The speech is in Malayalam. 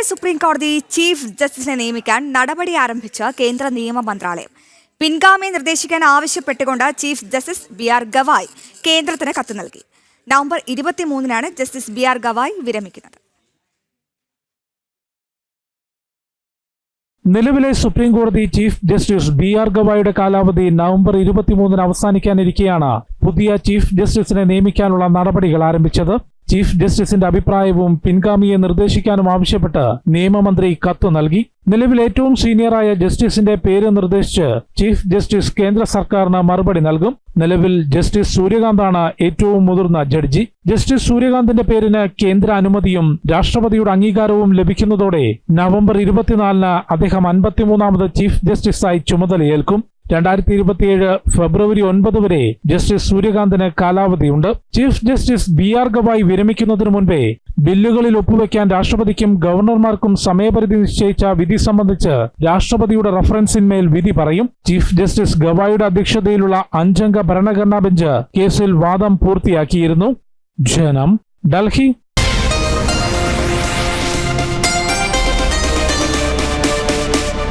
നിലവിലെ സുപ്രീം കോടതി ചീഫ് ജസ്റ്റിസിനെ നിയമിക്കാൻ നടപടി ആരംഭിച്ച കേന്ദ്ര നിയമ മന്ത്രാലയം. പിൻഗാമി നിർദ്ദേശിക്കാൻ ആവശ്യപ്പെട്ടുകൊണ്ട് chief justice B R Gavai കേന്ദ്രത്തിന് കത്ത് നൽകി. നവംബർ ഇരുപത്തിമൂന്നിനാണ് ജസ്റ്റിസ് ബി ആർ ഗവായ് വിരമിക്കുന്നത്. നിലവിലെ സുപ്രീം കോടതി ചീഫ് ജസ്റ്റിസ് ബി ആർ ഗവായുടെ കാലാവധി നവംബർ ഇരുപത്തിമൂന്നിന് അവസാനിക്കാനിരിക്കെയാണ് പുതിയ ചീഫ് ജസ്റ്റിസിനെ നിയമിക്കാനുള്ള നടപടികൾ ആരംഭിച്ചത്. ചീഫ് ജസ്റ്റിസിന്റെ അഭിപ്രായവും പിൻഗാമിയെ നിർദ്ദേശിക്കാനും ആവശ്യപ്പെട്ട് നിയമമന്ത്രി കത്ത് നൽകി. നിലവിൽ ഏറ്റവും സീനിയറായ ജസ്റ്റിസിന്റെ പേര് നിർദ്ദേശിച്ച് ചീഫ് ജസ്റ്റിസ് കേന്ദ്ര സർക്കാരിന് മറുപടി നൽകും. നിലവിൽ ജസ്റ്റിസ് സൂര്യകാന്താണ് ഏറ്റവും മുതിർന്ന ജഡ്ജി. ജസ്റ്റിസ് സൂര്യകാന്തിന്റെ പേരിന് കേന്ദ്ര അനുമതിയും രാഷ്ട്രപതിയുടെ അംഗീകാരവും ലഭിക്കുന്നതോടെ നവംബർ ഇരുപത്തിനാലിന് അദ്ദേഹം അൻപത്തിമൂന്നാമത് ചീഫ് ജസ്റ്റിസായി ചുമതലയേൽക്കും. രണ്ടായിരത്തി ഇരുപത്തിയേഴ് ഫെബ്രുവരി ഒൻപത് വരെ ജസ്റ്റിസ് സൂര്യകാന്തിന് കാലാവധിയുണ്ട്. Chief justice B R Gavai വിരമിക്കുന്നതിന് മുൻപേ ബില്ലുകളിൽ ഒപ്പുവെക്കാൻ രാഷ്ട്രപതിക്കും ഗവർണർമാർക്കും സമയപരിധി നിശ്ചയിച്ച വിധി സംബന്ധിച്ച് രാഷ്ട്രപതിയുടെ റഫറൻസിന്മേൽ വിധി പറയും. ചീഫ് ജസ്റ്റിസ് ഗവായുടെ അധ്യക്ഷതയിലുള്ള അഞ്ചംഗ ഭരണഘടനാ ബെഞ്ച് കേസിൽ വാദം പൂർത്തിയാക്കിയിരുന്നു. ജനം ഡൽഹി